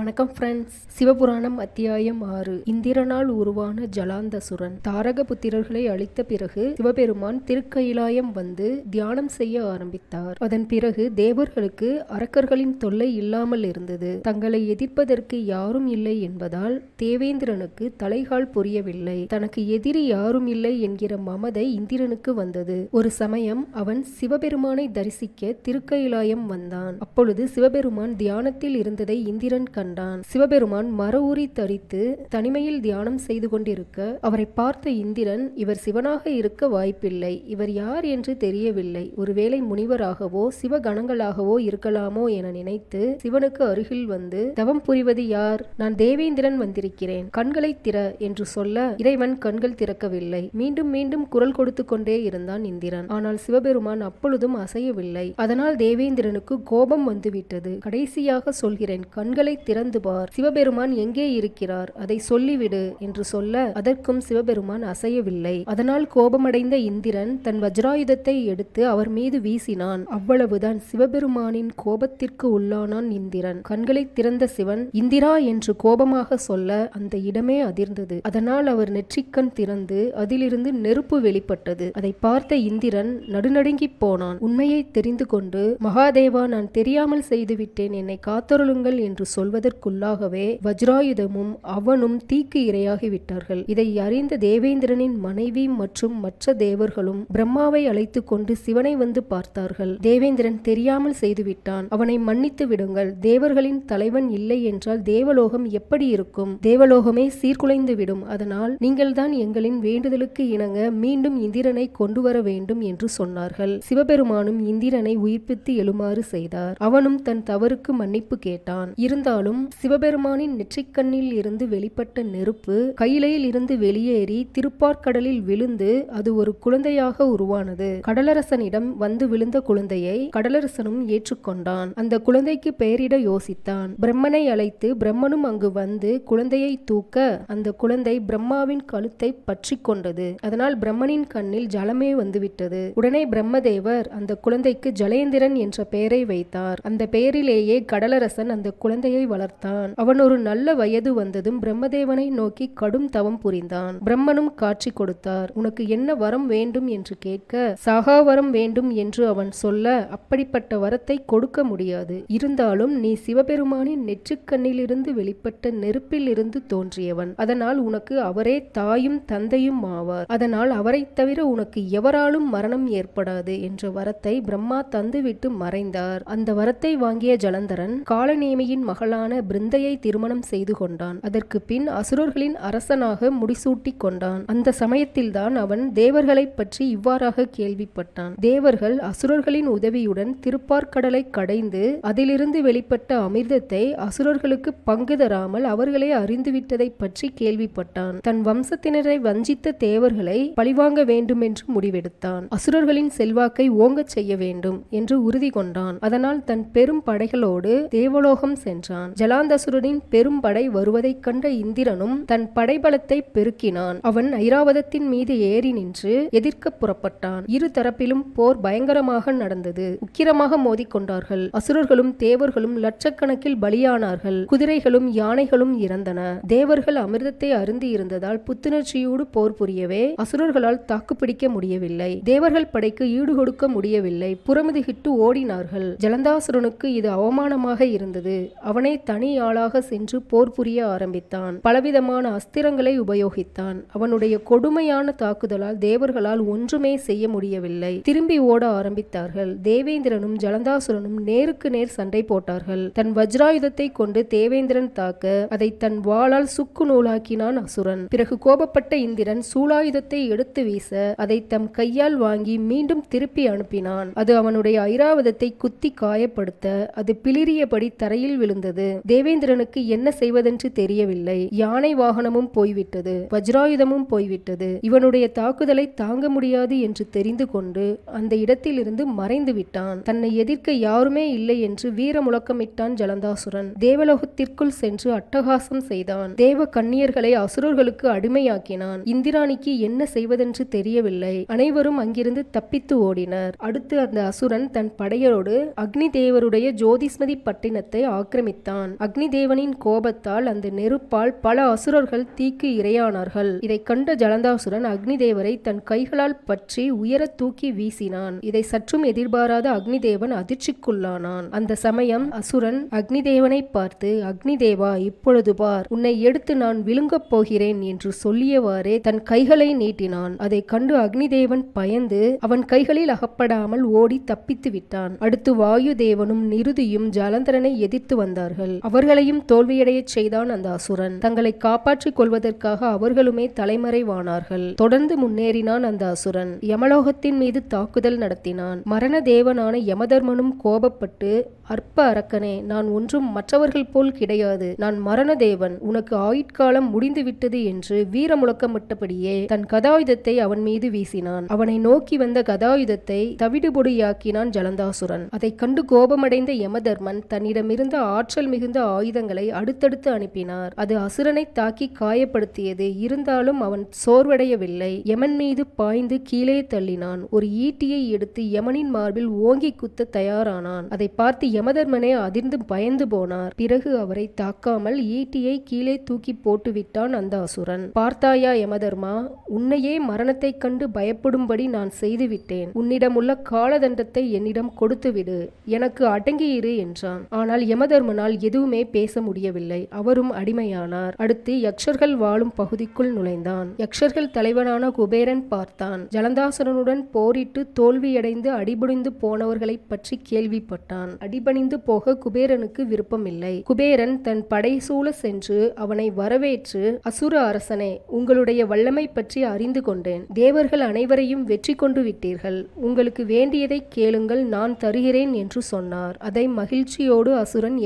வணக்கம் ஃப்ரெண்ட்ஸ் சிவபுராணம் அத்தியாயம் ஆறு. இந்திரனால் உருவான ஜலாந்தசுரன். தாரக புத்திரர்களை அழித்த பிறகு சிவபெருமான் திருக்கயிலாயம் வந்து தியானம் செய்ய ஆரம்பித்தார். அதன் பிறகு தேவர்களுக்கு அரக்கர்களின் தொல்லை இல்லாமல் இருந்தது. தங்களை எதிர்ப்பதற்கு யாரும் இல்லை என்பதால் தேவேந்திரனுக்கு தலைகால் புரியவில்லை. தனக்கு எதிரி யாரும் இல்லை என்கிற மமதை இந்திரனுக்கு வந்தது. ஒரு சமயம் அவன் சிவபெருமானை தரிசிக்க திருக்கயிலாயம் வந்தான். அப்பொழுது சிவபெருமான் தியானத்தில் இருந்ததை இந்திரன் கண் கண்டான். சிவபெருமான் மர ஊறி தரித்து தனிமையில் தியானம் செய்து கொண்டிருக்க அவரை பார்த்த இந்திரன் இவர் சிவனாக இருக்க வாய்ப்பில்லை. இவர் யார் என்று தெரியவில்லை. ஒருவேளை முனிவராகவோ சிவகணங்களாகவோ இருக்கலாமோ என நினைத்து சிவனுக்கு அருகில் வந்து தவம் புரிவது யார்? நான் தேவேந்திரன் வந்திருக்கிறேன். கண்களை திற என்று சொல்ல இறைவன் கண்கள் திறக்கவில்லை. மீண்டும் மீண்டும் குரல் கொடுத்து கொண்டே இருந்தான் இந்திரன். ஆனால் சிவபெருமான் அப்பொழுதும் அசையவில்லை. அதனால் தேவேந்திரனுக்கு கோபம் வந்துவிட்டது. கடைசியாக சொல்கிறேன். கண்களை திறந்து பார் சிவபெருமான் எங்கே இருக்கிறார்? அதை சொல்லிவிடு என்று சொல்ல அதற்கும் சிவபெருமான் அசையவில்லை. அதனால் கோபமடைந்த இந்திரன் தன் வஜ்ராயுதத்தை எடுத்து அவர் மீது வீசினான். அவ்வளவுதான் சிவபெருமானின் கோபத்திற்கு உள்ளானான் இந்திரன். கண்களை திறந்த சிவன் இந்திரா என்று கோபமாக சொல்ல அந்த இடமே அதிர்ந்தது. அதனால் அவர் நெற்றிக்கண் திறந்து அதிலிருந்து நெருப்பு வெளிப்பட்டது. அதை பார்த்த இந்திரன் நடுநடுங்கிப் போனான். உண்மையை தெரிந்து கொண்டு மகாதேவா நான் தெரியாமல் செய்துவிட்டேன். என்னை காத்தருளுங்கள் என்று சொல்வதற்குள்ளாகவே வஜ்ராயுதமும் அவனும் தீக்கு இரையாகிவிட்டார்கள். இதை அறிந்த தேவேந்திரனின் மனைவி மற்றும் மற்ற தேவர்களும் பிரம்மாவை அழைத்து கொண்டு சிவனை வந்து பார்த்தார்கள். தேவேந்திரன் தெரியாமல் செய்துவிட்டான். அவனை மன்னித்து விடுங்கள். தேவர்களின் தலைவன் இல்லை என்றால் தேவலோகம் எப்படி இருக்கும்? தேவலோகமே சீர்குலைந்து விடும். அதனால் நீங்கள்தான் எங்களின் வேண்டுதலுக்கு இணங்க மீண்டும் இந்திரனை கொண்டு வர வேண்டும் என்று சொன்னார்கள். சிவபெருமானும் இந்திரனை உயிர்ப்பித்து எழுமாறு செய்தார். அவனும் தன் தவறுக்கு மன்னிப்பு கேட்டான். இருந்தாலும் சிவபெருமானின் நெற்றிக்கண்ணில் இருந்து வெளிப்பட்ட நெருப்பு கையிலையில் இருந்து வெளியேறி திருப்பார்கடலில் விழுந்து அது ஒரு குழந்தையாக உருவானது. கடலரசனிடம் வந்து விழுந்த குழந்தையை கடலரசனும் ஏற்றுக்கொண்டான். அந்த குழந்தைக்கு பெயரிட யோசித்தான். பிரம்மனை அழைத்து பிரம்மனும் அங்கு வந்து குழந்தையை தூக்க அந்த குழந்தை பிரம்மாவின் கழுத்தை பற்றி கொண்டது. அதனால் பிரம்மனின் கண்ணில் ஜலமே வந்துவிட்டது. உடனே பிரம்மதேவர் அந்த குழந்தைக்கு ஜலேந்திரன் என்ற பெயரை வைத்தார். அந்த பெயரிலேயே கடலரசன் அந்த குழந்தையை வளர் பார்த்தான். அவன் ஒரு நல்ல வயது வந்ததும் பிரம்மதேவனை நோக்கி கடும் தவம் புரிந்தான். பிரம்மனும் காட்சி கொடுத்தார். உனக்கு என்ன வரம் வேண்டும் என்று கேட்க சகாவரம் வேண்டும் என்று அவன் சொல்ல அப்படிப்பட்ட வரத்தை கொடுக்க முடியாது. இருந்தாலும் நீ சிவபெருமானின் நெற்றுக்கண்ணிலிருந்து வெளிப்பட்ட நெருப்பில் இருந்து தோன்றியவன். அதனால் உனக்கு அவரே தாயும் தந்தையும் ஆவார். அதனால் அவரைத் தவிர உனக்கு எவராலும் மரணம் ஏற்படாது என்ற வரத்தை பிரம்மா தந்துவிட்டு மறைந்தார். அந்த வரத்தை வாங்கிய ஜலந்தரன் காலநேமியின் மகளான பிருந்தையை திருமணம் செய்து கொண்டான். அதற்கு பின் அசுரர்களின் அரசனாக முடிசூட்டி கொண்டான். அந்த சமயத்தில்தான் அவன் தேவர்களைப் பற்றி இவ்வாறாக கேள்விப்பட்டான். தேவர்கள் அசுரர்களின் உதவியுடன் திருப்பார்கடலை கடைந்து அதிலிருந்து வெளிப்பட்ட அமிர்தத்தை அசுரர்களுக்கு பங்கு தராமல் அவர்களே அறிந்துவிட்டதை பற்றி கேள்விப்பட்டான். தன் வம்சத்தினரை வஞ்சித்த தேவர்களை பழிவாங்க வேண்டும் என்று முடிவெடுத்தான். அசுரர்களின் செல்வாக்கை ஓங்கச் செய்ய வேண்டும் என்று உறுதி கொண்டான். அதனால் தன் பெரும் படைகளோடு தேவலோகம் சென்றான். ஜலாந்தசுரனின் பெரும் படை வருவதைக் கண்ட இந்திரனும் தன் படைபலத்தை பெருக்கினான். அவன் ஐராவதத்தின் மீது ஏறி நின்று எதிர்க்க புறப்பட்டான். இரு தரப்பிலும் போர் பயங்கரமாக நடந்தது. உக்கிரமாக மோதிக்கொண்டார்கள் அசுரர்களும் தேவர்களும் லட்சக்கணக்கில் பலியானார்கள். குதிரைகளும் யானைகளும் இறந்தன. தேவர்கள் அமிர்தத்தை அருந்தி இருந்ததால் புத்துணர்ச்சியோடு போர் புரியவே அசுரர்களால் தாக்குப்பிடிக்க முடியவில்லை. தேவர்கள் படைக்கு ஈடுகொடுக்க முடியவில்லை. புறமுதுகிட்டு ஓடினார்கள். ஜலந்தாசுரனுக்கு இது அவமானமாக இருந்தது. அவனை தனி ஆளாக சென்று போர் புரிய ஆரம்பித்தான். பலவிதமான அஸ்திரங்களை உபயோகித்தான். அவனுடைய கொடுமையான தாக்குதலால் தேவர்களால் ஒன்றுமே செய்ய முடியவில்லை. திரும்பி ஓட ஆரம்பித்தார்கள். தேவேந்திரனும் ஜலந்தாசுரனும் நேருக்கு நேர் சண்டை போட்டார்கள். தன் வஜ்ராயுதத்தை கொண்டு தேவேந்திரன் தாக்க அதை தன் வாளால் சுக்கு நூலாக்கினான் அசுரன். பிறகு கோபப்பட்ட இந்திரன் சூலாயுதத்தை எடுத்து வீச அதை தம் கையால் வாங்கி மீண்டும் திருப்பி அனுப்பினான். அது அவனுடைய ஐராவதத்தை குத்தி காயப்படுத்த அது பிளிரியபடி தரையில் விழுந்தது. தேவேந்திரனுக்கு என்ன செய்வதென்று தெரியவில்லை. யானை வாகனமும் போய்விட்டது. வஜ்ராயுதமும் போய்விட்டது. இவனுடைய தாக்குதலை தாங்க முடியாது என்று தெரிந்து கொண்டு அந்த இடத்திலிருந்து மறைந்து விட்டான். தன்னை எதிர்க்க யாருமே இல்லை என்று வீர முழக்கமிட்டான் ஜலந்தாசுரன். தேவலோகத்திற்குள் சென்று அட்டகாசம் செய்தான். தேவ கண்ணியர்களை அசுரர்களுக்கு அடிமையாக்கினான். இந்திராணிக்கு என்ன செய்வதென்று தெரியவில்லை. அனைவரும் அங்கிருந்து தப்பித்து ஓடினர். அடுத்து அந்த அசுரன் தன் படையரோடு அக்னி தேவருடைய ஜோதிஸ்மதி பட்டினத்தை ஆக்கிரமித்தான். கொண்டான் அக்னி தேவனின் கோபத்தால் அந்த நெருப்பால் பல அசுரர்கள் தீக்கு இரையானார்கள். இதை கண்ட ஜலந்தாசுரன் அக்னி தேவரை தன் கைகளால் பற்றி உயர தூக்கி வீசினான். இதை சற்றும் எதிர்பாராத அக்னி தேவன் அதிர்ச்சிக்குள்ளானான். அந்த சமயம் அசுரன் அக்னி தேவனை பார்த்து அக்னி தேவா இப்பொழுது பார். உன்னை எடுத்து நான் விழுங்கப் போகிறேன் என்று சொல்லியவாறே தன் கைகளை நீட்டினான். அதை கண்டு அக்னி தேவன் பயந்து அவன் கைகளில் அகப்படாமல் ஓடி தப்பித்து விட்டான் அடுத்து வாயு தேவனும் நிருதியும் ஜலந்தரனை எதிர்த்து வந்தார்கள். அவர்களையும் தோல்வியடையச் செய்தான் அந்த அசுரன். தங்களை காப்பாற்றிக் கொள்வதற்காக அவர்களுமே தலைமறைவானார்கள். தொடர்ந்து முன்னேறினான் அந்த அசுரன். யமலோகத்தின் மீது தாக்குதல் நடத்தினான். மரண தேவனான யமதர்மனும் கோபப்பட்டு அற்ப அரக்கனே நான் ஒன்றும் மற்றவர்கள் போல் கிடையாது. நான் மரண தேவன். உனக்கு ஆயுட்காலம் முடிந்துவிட்டது என்று வீர முழக்கமிட்டபடியே தன் கதாயுதத்தை அவன் மீது வீசினான். அவனை நோக்கி வந்த கதாயுதத்தை தவிடுபொடியாக்கினான் ஜலந்தாசுரன். அதைக் கண்டு கோபமடைந்த யமதர்மன் தன்னிடமிருந்த ஆற்றல் மிகுந்த ஆயுதங்களை அடுத்தடுத்து அனுப்பினார். அது அசுரனை தாக்கி காயப்படுத்தியது. இருந்தாலும் அவன் சோர்வடையவில்லை. யமன் மீது பாய்ந்து கீழே தள்ளினான். ஒரு ஈட்டியை எடுத்து யமனின் மார்பில் ஓங்கி குத்த தயாரானான். அதை பார்த்து யமதர்மனே அதிர்ந்து பயந்து போனார். பிறகு அவரை தாக்காமல் ஈட்டியை கீழே தூக்கி போட்டுவிட்டான் அந்த அசுரன். பார்த்தாயா யமதர்மா உன்னையே மரணத்தைக் கண்டு பயப்படும்படி நான் செய்துவிட்டேன். உன்னிடமுள்ள காலதண்டத்தை என்னிடம் கொடுத்துவிடு. எனக்கு அடங்கியிரு என்றான். ஆனால் யமதர்மனால் எது எதுவுமே பேச முடியவில்லை. அவரும் அடிமையானார். அடுத்து யக்ஷர்கள் வாழும் பகுதிக்குள் நுழைந்தான். யக்ஷர்கள் தலைவனான குபேரன் பார்த்தான். ஜலந்தாசனுடன் போரிட்டு தோல்வியடைந்து அடிபணிந்து போனவர்களைப் பற்றி கேள்விப்பட்டான். அடிபணிந்து போக குபேரனுக்கு விருப்பமில்லை. குபேரன் தன் படைசூழ சென்று அவனை வரவேற்று அசுர அரசனே உங்களுடைய வல்லமை பற்றி அறிந்து கொண்டேன். தேவர்கள் அனைவரையும் வெற்றி கொண்டு விட்டீர்கள். உங்களுக்கு வேண்டியதை கேளுங்கள் நான் தருகிறேன் என்று சொன்னார். அதை மகிழ்ச்சியோடு அசுரன்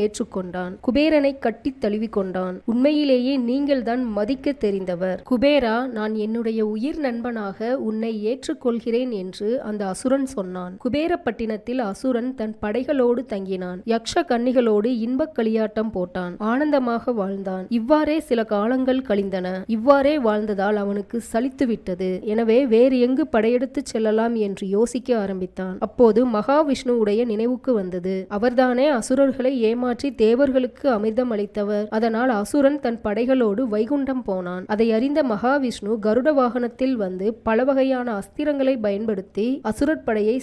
கொண்டான். குபேரனை கட்டித் தழுவிக்கொண்டான் உண்மையிலேயே நீங்கள்தான் மதிக்க தெரிந்தவர். குபேரா நான் என்னுடைய உயிர் நண்பனாக உன்னை ஏற்றுக்கொள்கிறேன் என்று அந்த அசுரன் சொன்னான். குபேரப்பட்டினத்தில் அசுரன் தன் படைகளோடு தங்கினான். யக்ஷ கன்னிகளோடு இன்பக் களியாட்டம் போட்டான். ஆனந்தமாக வாழ்ந்தான். இவ்வாறே சில காலங்கள் கழிந்தன. இவ்வாறே வாழ்ந்ததால் அவனுக்கு சலித்து விட்டது. எனவே வேறு எங்கு படையெடுத்துச் செல்லலாம் என்று யோசிக்க ஆரம்பித்தான். அப்போது மகாவிஷ்ணுவுடைய நினைவுக்கு வந்தது. அவர்தானே அசுரர்களை ஏமாற்றி தேவர்களுக்கு அமிர்தம் அளித்தவர். அதனால் அசுரன் தன் படைகளோடு வைகுண்டம் போனான். அதை அறிந்த மகாவிஷ்ணு கருட வாகனத்தில் வந்து பல வகையான அஸ்திரங்களை பயன்படுத்தி அசுரர் படையை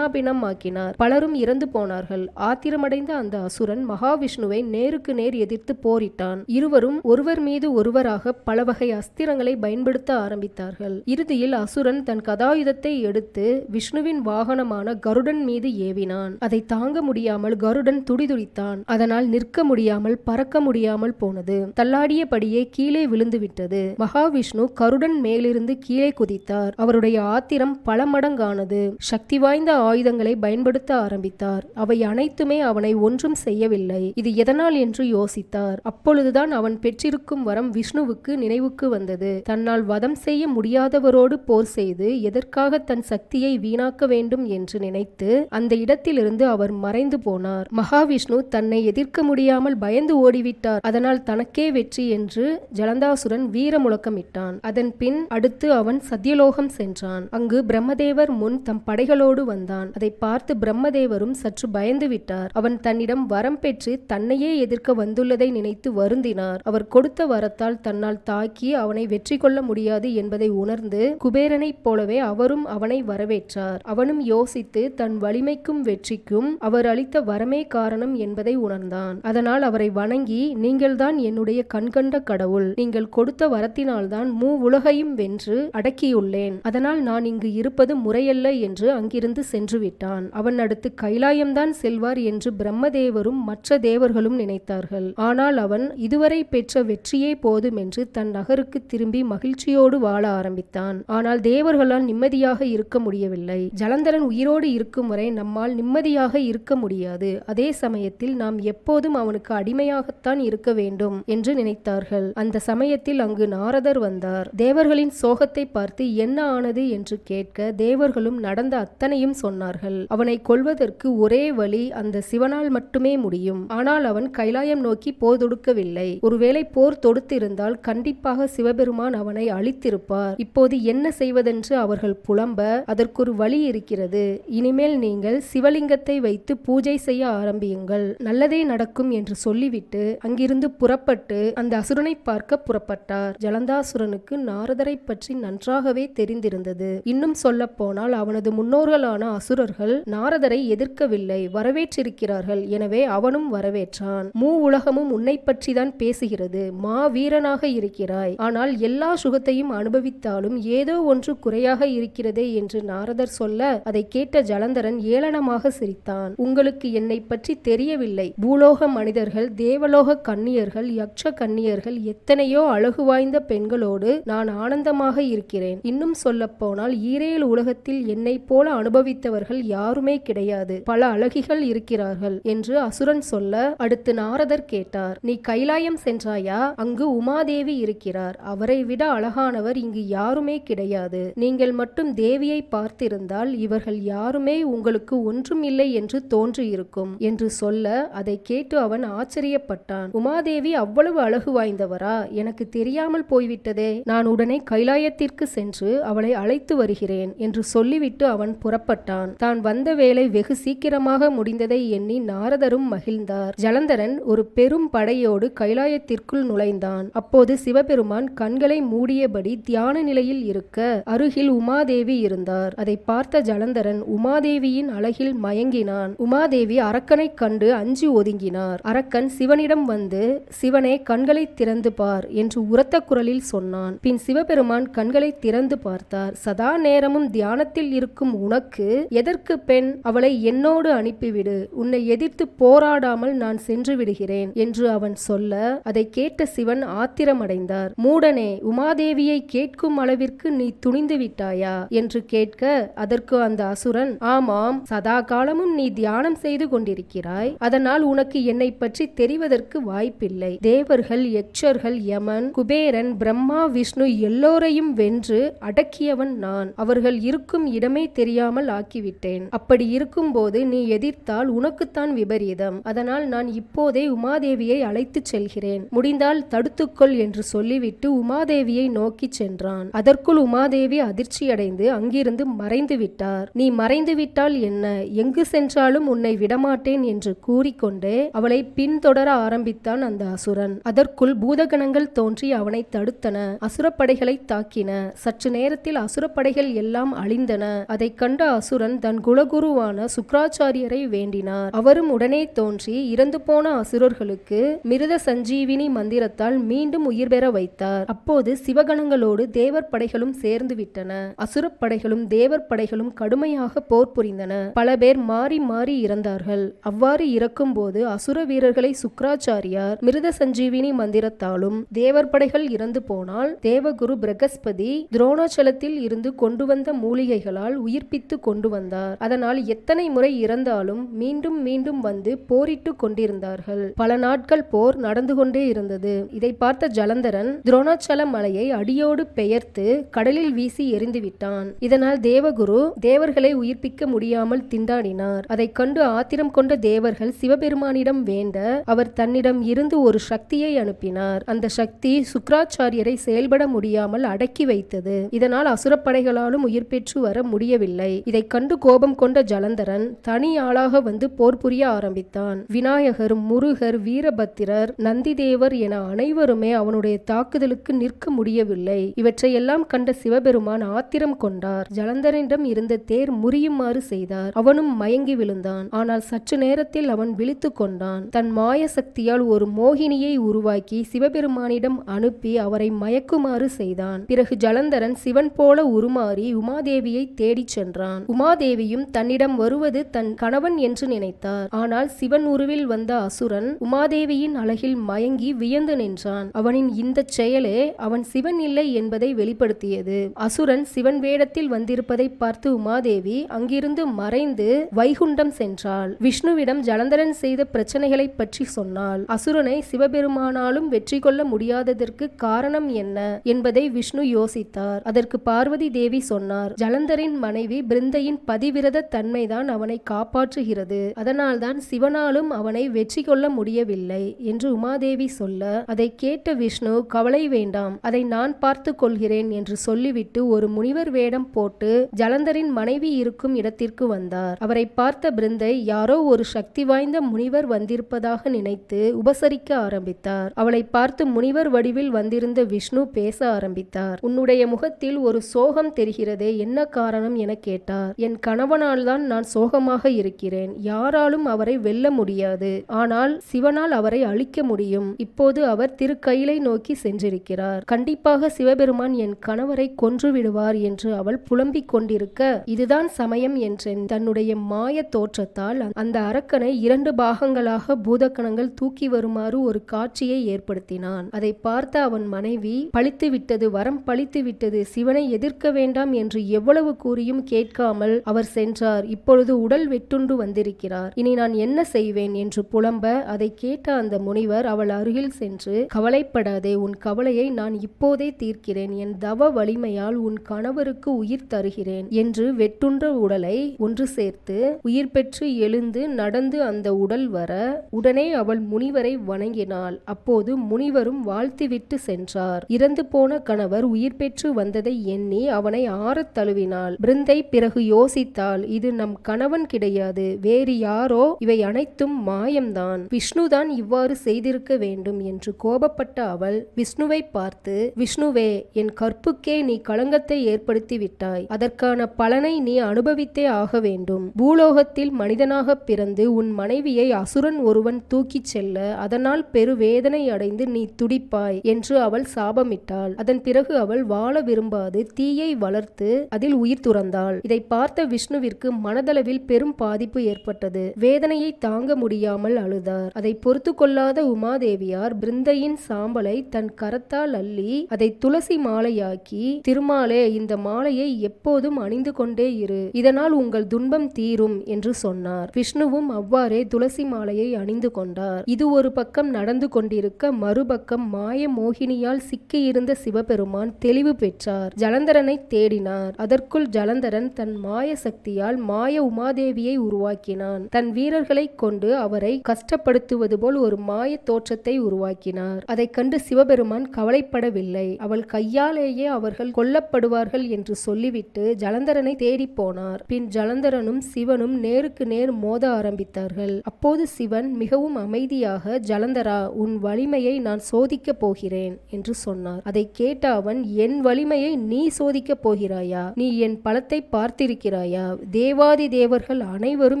ஆக்கினார். பலரும் இறந்து போனார்கள். ஆத்திரமடைந்த அந்த அசுரன் மகாவிஷ்ணுவை நேருக்கு நேர் எதிர்த்து போரிட்டான். இருவரும் ஒருவர் மீது ஒருவராக பல வகை அஸ்திரங்களை பயன்படுத்த ஆரம்பித்தார்கள். இறுதியில் அசுரன் தன் கதாயுதத்தை எடுத்து விஷ்ணுவின் வாகனமான கருடன் மீது ஏவினான். அதை தாங்க முடியாமல் கருடன் துடிதுடித்தான். அதனால் நிற்க முடியாமல் பறக்க முடியாமல் போனது. தள்ளாடியபடியே கீழே விழுந்துவிட்டது. மகாவிஷ்ணு கருடன் மேலிருந்து கீழே குதித்தார். அவருடைய ஆத்திரம் பல மடங்கானது. சக்தி வாய்ந்த ஆயுதங்களை பயன்படுத்த ஆரம்பித்தார். அவை அனைத்துமே அவனை ஒன்றும் செய்யவில்லை. இது எதனால் என்று யோசித்தார். அப்பொழுதுதான் அவன் பெற்றிருக்கும் வரம் விஷ்ணுவுக்கு நினைவுக்கு வந்தது. தன்னால் வதம் செய்ய முடியாதவரோடு போர் செய்து எதற்காக தன் சக்தியை வீணாக்க வேண்டும் என்று நினைத்து அந்த இடத்திலிருந்து அவர் மறைந்து போனார். மகாவிஷ்ணு தன்னை எதிர்க்க முடியாமல் பயந்து ஓடிவிட்டார். அதனால் தனக்கே வெற்றி என்று ஜலந்தாசுரன் வீர முழக்கமிட்டான். அதன் பின் அடுத்து அவன் சத்தியலோகம் சென்றான். அங்கு பிரம்மதேவர் முன் தம் படைகளோடு வந்தான். அதை பார்த்து பிரம்மதேவரும் சற்று பயந்து விட்டார். அவன் தன்னிடம் வரம் பெற்று தன்னையே எதிர்க்க வந்துள்ளதை நினைத்து வருந்தினார். அவர் கொடுத்த வரத்தால் தன்னால் தாக்கி அவனை வெற்றி கொள்ள முடியாது என்பதை உணர்ந்து குபேரனைப் போலவே அவரும் அவனை வரவேற்றார். அவனும் யோசித்து தன் வலிமைக்கும் வெற்றிக்கும் அவர் அளித்த வரமே காரணம் என்பதை உணர்ந்தான். அதனால் அவரை வணங்கி நீங்கள்தான் என்னுடைய கண்கண்ட கடவுள். நீங்கள் கொடுத்த வரத்தினால்தான் மூ உலகையும் வென்று அடக்கியுள்ளேன். அதனால் நான் இங்கு இருப்பது முறையல்ல என்று அங்கிருந்து சென்று விட்டான் அவன் அடுத்து கைலாயம்தான் செல்வார் என்று பிரம்மதேவரும் மற்ற தேவர்களும் நினைத்தார்கள். ஆனால் அவன் இதுவரை பெற்ற வெற்றியே போதும் என்று தன் நகருக்கு திரும்பி மகிழ்ச்சியோடு வாழ ஆரம்பித்தான். ஆனால் தேவர்களால் நிம்மதியாக இருக்க முடியவில்லை. ஜலந்தரன் உயிரோடு இருக்கும் வரை நம்மால் நிம்மதியாக இருக்க முடியாது. அதே சமயத்தில் நாம் எப்போதும் அவனுக்கு அடிமையாகத்தான் இருக்க வேண்டும் என்று நினைத்தார்கள். அந்த சமயத்தில் அங்கு நாரதர் வந்தார். தேவர்களின் சோகத்தை பார்த்து என்ன ஆனது என்று கேட்க தேவர்களும் நடந்த அத்தனையும் சொன்னார்கள். அவனை கொல்வதற்கு ஒரே வழி அந்த சிவனால் மட்டுமே முடியும். ஆனால் அவன் கைலாயம் நோக்கி போர் தொடுக்கவில்லை ஒருவேளை போர் தொடுத்திருந்தால் கண்டிப்பாக சிவபெருமான் அவனை அழித்திருப்பார். இப்போது என்ன செய்வதென்று அவர்கள் புலம்ப அதற்கொரு வழி இருக்கிறது. இனிமேல் நீங்கள் சிவலிங்கத்தை வைத்து பூஜை செய்ய ஆரம்பியுங்கள். நல்லதே நடக்கும் என்று என்று சொல்லிவிட்டு அங்கிருந்து புறப்பட்டு அந்த அசுரனை பார்க்க புறப்பட்டார். ஜலந்தாசுரனுக்கு நாரதரை பற்றி நன்றாகவே தெரிந்திருந்தது. இன்னும் சொல்ல போனால் அவனது முன்னோர்களான அசுரர்கள் நாரதரை எதிர்க்கவில்லை வரவேற்றிருக்கிறார்கள். எனவே அவனும் வரவேற்றான். மூ உலகமும் உன்னை பற்றிதான் பேசுகிறது. மா வீரனாக இருக்கிறாய். ஆனால் எல்லா சுகத்தையும் அனுபவித்தாலும் ஏதோ ஒன்று குறையாக இருக்கிறதே என்று நாரதர் சொல்ல அதை கேட்ட ஜலந்தரன் ஏளனமாக சிரித்தான். உங்களுக்கு என்னை பற்றி தெரியவில்லை. பூலோக மனித மனிதர்கள் தேவலோக கன்னியர்கள் யக்ஷ கன்னியர்கள் எத்தனையோ அழகு வாய்ந்த பெண்களோடு நான் ஆனந்தமாக இருக்கிறேன். இன்னும் சொல்லப்போனால் ஈரேல் உலகத்தில் என்னைப் போல அனுபவித்தவர்கள் யாருமே கிடையாது. பல அழகிகள் இருக்கிறார்கள் என்று அசுரன் சொல்ல அடுத்து நாரதர் கேட்டார். நீ கைலாயம் சென்றாயா? அங்கு உமாதேவி இருக்கிறார். அவரை விட அழகானவர் இங்கு யாருமே கிடையாது. நீங்கள் மட்டும் தேவியை பார்த்திருந்தால் இவர்கள் யாருமே உங்களுக்கு ஒன்றும் இல்லை என்று தோன்றியிருக்கும் என்று சொல்ல அதை கேட்டு அவன் ஆச்சரியப்பட்டான். உமாதேவி அவ்வளவு அழகு வாய்ந்தவரா? எனக்கு தெரியாமல் போய்விட்டதே. நான் உடனே கைலாயத்திற்கு சென்று அவளை அழைத்து வருகிறேன் என்று சொல்லிவிட்டு அவன் புறப்பட்டான். தான் வந்த வேலை வெகு சீக்கிரமாக முடிந்ததை எண்ணி நாரதரும் மகிழ்ந்தார். ஜலந்தரன் ஒரு பெரும் படையோடு கைலாயத்திற்குள் நுழைந்தான். அப்போது சிவபெருமான் கண்களை மூடியபடி தியான நிலையில் இருக்க அருகில் உமாதேவி இருந்தார். அதை பார்த்த ஜலந்தரன் உமாதேவியின் அழகில் மயங்கினான். உமாதேவி அரக்கனைக் கண்டு அஞ்சி ஒதுங்கினார். அரக்கன் சிவனிடம் வந்து சிவனே கண்களை திறந்து பார் என்று உரத்த குரலில் சொன்னான். பின் சிவபெருமான் கண்களை திறந்து பார்த்தார். சதா நேரமும் தியானத்தில் இருக்கும் உனக்கு எதற்கு பெண் அவளை என்னோடு அனுப்பிவிடு. உன்னை எதிர்த்து போராடாமல் நான் சென்று விடுகிறேன் என்று அவன் சொல்ல அதை கேட்ட சிவன் ஆத்திரமடைந்தார். மூடனே உமாதேவியை கேட்கும் அளவிற்கு நீ துணிந்து விட்டாயா? என்று கேட்க அதற்கு அந்த அசுரன் ஆமாம் சதா காலமும் நீ தியானம் செய்து கொண்டிருக்கிறாய். அதனால் உனக்கு என்னை பற்றி தெரிவதற்கு வாய்ப்பில்லை. தேவர்கள் யக்ஷர்கள் யமன் குபேரன் பிரம்மா விஷ்ணு எல்லோரையும் வென்று அடக்கியவன் நான். அவர்கள் இருக்கும் இடமே தெரியாமல் ஆக்கிவிட்டேன். அப்படி இருக்கும்போது நீ எதிர்த்தால் உனக்குத்தான் விபரீதம். அதனால் நான் இப்போதே உமாதேவியை அழைத்துச் செல்கிறேன். முடிந்தால் தடுத்துக்கொள் என்று சொல்லிவிட்டு உமாதேவியை நோக்கிச் சென்றான். அதற்குள் உமாதேவி அதிர்ச்சியடைந்து அங்கிருந்து மறைந்து விட்டார் நீ மறைந்து விட்டால் என்ன? எங்கு சென்றாலும் உன்னை விடமாட்டேன் என்று கூறிக்கொண்டே அவளை பின்தொடர ஆரம்பித்தான் அந்த அசுரன். அதற்குள் பூதகணங்கள் தோன்றி அவனை தடுத்தன. அசுரப்படைகளை தாக்கின. சற்று நேரத்தில் அசுரப்படைகள் எல்லாம் அழிந்தன. அதைக் கண்ட அசுரன் தன் குலகுருவான சுக்ராச்சாரியரை வேண்டினார். அவரும் உடனே தோன்றி இறந்து போன அசுரர்களுக்கு மிருத சஞ்சீவினி மந்திரத்தால் மீண்டும் உயிர் பெற வைத்தார். அப்போது சிவகணங்களோடு தேவர் படைகளும் சேர்ந்து விட்டன. அசுரப்படைகளும் தேவர் படைகளும் கடுமையாக போர் புரிந்தன. பல பேர் மாறி மாறி இறந்தார்கள். அவ்வாறு இறக்கும்போது அசுர வீரர்களை சுக்ராச்சாரியார் மிருத சஞ்சீவினி மந்திரத்தாலும் தேவர் படைகள் இறந்து போனால் தேவகுரு பிரகஸ்பதி துரோணாச்சலத்தில் இருந்து கொண்டு வந்த மூலிகைகளால் உயிர்ப்பித்து கொண்டு வந்தார். அதனால் எத்தனை முறை இறந்தாலும் மீண்டும் மீண்டும் வந்து போரிட்டு கொண்டிருந்தார்கள். பல நாட்கள் போர் நடந்து கொண்டே இருந்தது. இதை பார்த்த ஜலந்தரன் துரோணாச்சல மலையை அடியோடு பெயர்த்து கடலில் வீசி எரிந்துவிட்டான் இதனால் தேவகுரு தேவர்களை உயிர்ப்பிக்க முடியாமல் திண்டாடினார். அதைக் கண்டு ஆத்திரம் கொண்ட தேவர்கள் சிவபெருமானிடம் வேண்டும் அவர் தன்னிடம் இருந்து ஒரு சக்தியை அனுப்பினார். அந்த சக்தி சுக்ராச்சாரியரை செயல்பட முடியாமல் அடக்கி வைத்தது. இதனால் அசுரப்படைகளாலும் உயிர் பெற்று வர முடியவில்லை. இதை கண்டு கோபம் கொண்ட ஜலந்தரன் தனி ஆளாக வந்து போர் புரிய ஆரம்பித்தான். விநாயகர் முருகர் வீரபத்திரர் நந்திதேவர் என அனைவருமே அவனுடைய தாக்குதலுக்கு நிற்க முடியவில்லை. இவற்றையெல்லாம் கண்ட சிவபெருமான் ஆத்திரம் கொண்டார். ஜலந்தரிடம் இருந்த தேர் முறியுமாறு செய்தார். அவனும் மயங்கி விழுந்தான். ஆனால் சற்று நேரத்தில் அவன் விழித்து கொண்டான். தன் மாய சக்தியால் ஒரு மோகினியை உருவாக்கி சிவபெருமானிடம் அனுப்பி அவரை மயக்குமாறு செய்தான். பிறகு ஜலந்தரன் சிவன் போல உருமாறி உமாதேவியை தேடிச் சென்றான். உமாதேவியும் தன்னிடம் வருவது தன் கணவன் என்று நினைத்தார். ஆனால் சிவன் உருவில் வந்த அசுரன் உமாதேவியின் அழகில் மயங்கி வியந்து நின்றான். அவனின் இந்த செயலே அவன் சிவன் இல்லை என்பதை வெளிப்படுத்தியது. அசுரன் சிவன் வேடத்தில் வந்திருப்பதை பார்த்து உமாதேவி அங்கிருந்து மறைந்து வைகுண்டம் சென்றாள். விஷ்ணுவிடம் ஜலந்தரன் செய்த பிரச்சனைகளை பற்றி சொன்னாள் அசுரனை சிவபெருமானாலும் வெற்றி கொள்ள முடியாததற்கு காரணம் என்ன என்பதை விஷ்ணு யோசித்தார். அதற்கு பார்வதி தேவி சொன்னார் ஜலந்தரின் மனைவி பிருந்தையின் பதிவிரத தன்மைதான் அவனை காப்பாற்றுகிறது. அதனால்தான் சிவனாலும் அவனை வெற்றி கொள்ள முடியவில்லை என்று உமாதேவி சொல்ல அதை கேட்ட விஷ்ணு கவலை வேண்டாம் அதை நான் பார்த்து கொள்கிறேன் என்று சொல்லிவிட்டு ஒரு முனிவர் வேடம் போட்டு ஜலந்தரின் மனைவி இருக்கும் இடத்திற்கு வந்தார். அவரை பார்த்த பிருந்தை யாரோ ஒரு சக்தி வாய்ந்த முனிவர் வந்திருப்ப இருப்பதாக நினைத்து உபசரிக்க ஆரம்பித்தார். அவளை பார்த்து முனிவர் வடிவில் வந்திருந்த விஷ்ணு பேச ஆரம்பித்தார். உன்னுடைய முகத்தில் ஒரு சோகம் தெரிகிறதே என்ன காரணம் என கேட்டார். என் கணவனால் தான் நான் சோகமாக இருக்கிறேன். யாராலும் அவரை வெல்ல முடியாது. ஆனால் சிவனால் அவரை அழிக்க முடியும். இப்போது அவர் திருக்கயிலை நோக்கி சென்றிருக்கிறார். கண்டிப்பாக சிவபெருமான் என் கணவரை கொன்று விடுவார் என்று அவள் புலம்பிக் கொண்டிருக்க இதுதான் சமயம் என்றேன். தன்னுடைய மாய தோற்றத்தால் அந்த அரக்கனை இரண்டு பாகங்களாக பூதக்கணங்கள் தூக்கி வருமாறு ஒரு காட்சியை ஏற்படுத்தினான். அதை பார்த்த அவன் மனைவி பழித்து விட்டது வரம் பழித்து விட்டது சிவனை எதிர்க்க வேண்டாம் என்று எவ்வளவு கூறியும் கேட்காமல் அவர் சென்றார். இப்பொழுது உடல் வெட்டுண்டு வந்திருக்கிறார். இனி நான் என்ன செய்வேன்? என்று புலம்ப அதை கேட்ட அந்த முனிவர் அவள் அருகில் சென்று கவலைப்படாதே உன் கவலையை நான் இப்போதே தீர்க்கிறேன். என் தவ வலிமையால் உன் கணவருக்கு உயிர் தருகிறேன் என்று வெட்டுன்ற உடலை ஒன்று சேர்த்து உயிர் பெற்று எழுந்து நடந்து அந்த உடல் வர உடனே அவள் முனிவரை வணங்கினாள். அப்போது முனிவரும் வாழ்த்திவிட்டு சென்றார். இறந்து போன கணவர் உயிர் பெற்று வந்ததை எண்ணி அவனை ஆறத் தழுவினாள். பிருந்தை பிறகு யோசித்தாள் இது நம் கணவன் கிடையாது வேறு யாரோ இவை அனைத்தும் மாயம்தான். விஷ்ணுதான் இவ்வாறு செய்திருக்க வேண்டும் என்று கோபப்பட்ட அவள் விஷ்ணுவை பார்த்து விஷ்ணுவே என் கற்புக்கே நீ களங்கத்தை ஏற்படுத்தி விட்டாய் அதற்கான பலனை நீ அனுபவித்தே ஆக வேண்டும். பூலோகத்தில் மனிதனாக பிறந்து உன் மனைவியை அசுரன் ஒரு ஒருவன் தூக்கிச் செல்ல அதனால் பெரு வேதனை அடைந்து நீ துடிப்பாய் என்று அவள் சாபமிட்டாள். அதன் பிறகு அவள் வாழ விரும்பாது தீயை வளர்த்து அதில் உயிர் துறந்தாள். இதை பார்த்த விஷ்ணுவிற்கு மனதளவில் பெரும் பாதிப்பு ஏற்பட்டது. வேதனையை தாங்க முடியாமல் அழுதார். அதை பொறுத்து கொள்ளாத உமாதேவியார் பிருந்தையின் சாம்பலை தன் கரத்தால் அள்ளி அதை துளசி மாலையாக்கி திருமாலே இந்த மாலையை எப்போதும் அணிந்து கொண்டே இரு. இதனால் உங்கள் துன்பம் தீரும் என்று சொன்னார். விஷ்ணுவும் அவ்வாறே துளசி மாலையை அணிந்து கொண்டார். இது ஒரு பக்கம் நடந்து கொண்டிருக்க மறுபக்கம் மாய மோகினியால் சிக்கியிருந்த சிவபெருமான் தெளிவு பெற்றார். ஜலந்தரனை தேடினார். அதற்குள் ஜலந்தரன் தன் மாய சக்தியால் மாய உமாதேவியை உருவாக்கினான். தன் வீரர்களை கொண்டு அவரை கஷ்டப்படுத்துவது போல் ஒரு மாய தோற்றத்தை உருவாக்கினார். அதைக் கண்டு சிவபெருமான் கவலைப்படவில்லை. அவள் கையாலேயே அவர்கள் கொல்லப்படுவார்கள் என்று சொல்லிவிட்டு ஜலந்தரனை தேடி போனார். பின் ஜலந்தரனும் சிவனும் நேருக்கு நேர் மோத ஆரம்பித்தார்கள். அப்போது சிவன் மிகவும் அமைதியாக ஜலந்தரா உன் வலிமையை நான் சோதிக்கப் போகிறேன் என்று சொன்னார். அதை கேட்ட அவன் என் வலிமையை நீ சோதிக்கப் போகிறாயா? நீ என் பலத்தை பார்த்திருக்கிறாயா? தேவாதி தேவர்கள் அனைவரும்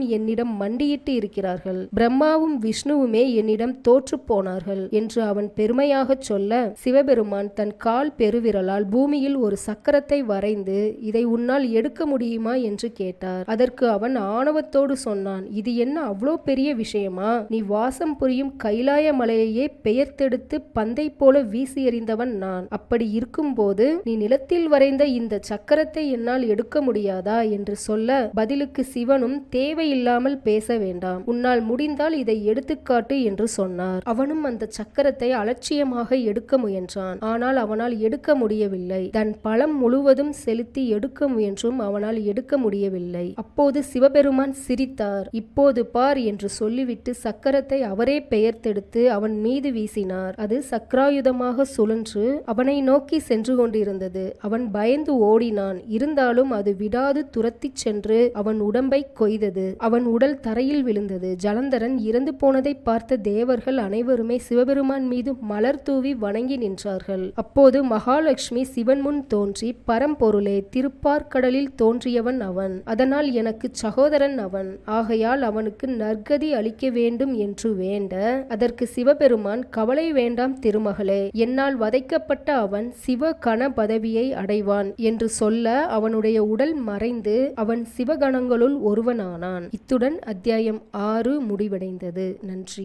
என்னிடம் மண்டியிட்டு இருக்கிறார்கள். பிரம்மாவும் விஷ்ணுவுமே என்னிடம் தோற்று போனார்கள் என்று அவன் பெருமையாகச் சொல்ல சிவபெருமான் தன் கால் பெருவிரலால் பூமியில் ஒரு சக்கரத்தை வரைந்து இதை உன்னால் எடுக்க முடியுமா? என்று கேட்டார். அதற்கு அவன் ஆணவத்தோடு சொன்னான் இது என்ன அவ்வளோ பெரிய விஷயமா? நீ வாசம் புரியும் கைலாய மலையையே பெயர்த்தெடுத்து பந்தை போல வீசி எறிந்தவன் நான். அப்படி இருக்கும்போது நீ நிலத்தில் வரைந்த இந்த சக்கரத்தை என்னால் எடுக்க முடியாதா? என்று சொல்ல பதிலுக்கு சிவனும் தேவையில்லாமல் பேச வேண்டாம். உன்னால் முடிந்தால் இதை எடுத்துக்காட்டு என்று சொன்னார். அவனும் அந்த சக்கரத்தை அலட்சியமாக எடுக்க முயன்றான். ஆனால் அவனால் எடுக்க முடியவில்லை. தன் பலம் முழுவதும் செலுத்தி எடுக்க முயன்றும் அவனால் எடுக்க முடியவில்லை. அப்போது சிவபெருமான் சிரித்தார். இப்போது பார் என்று சொல்லிவிட்டு சக்கரத்தை அவரே பெயர்த்தெடுத்து அவன் மீது வீசினார். அது சக்ராயுதமாக சுழன்று அவனை நோக்கி சென்று கொண்டிருந்தது. அவன் பயந்து ஓடினான். இருந்தாலும் அது விடாது துரத்திச் சென்று அவன் உடம்பை கொய்தது. அவன் உடல் தரையில் விழுந்தது. ஜலந்தரன் இறந்து போனதை பார்த்த தேவர்கள் அனைவருமே சிவபெருமான் மீது மலர் தூவி வணங்கி நின்றார்கள். அப்போது மகாலட்சுமி சிவன் முன் தோன்றி பரம்பொருளே திருப்பார்கடலில் தோன்றியவன் அவன். அதனால் எனக்கு சகோதரன் அவன். ஆகையால் அவனுக்கு நற்கதி அளிக்க வேண்டும் என்று வேண்ட அதற்கு சிவபெருமான் கவலை வேண்டாம் திருமகளே என்னால் வதைக்கப்பட்ட அவன் சிவ கண பதவியை அடைவான் என்று சொல்ல அவனுடைய உடல் மறைந்து அவன் சிவகணங்களுள் ஒருவனானான். இத்துடன் அத்தியாயம் ஆறு முடிவடைந்தது. நன்றி.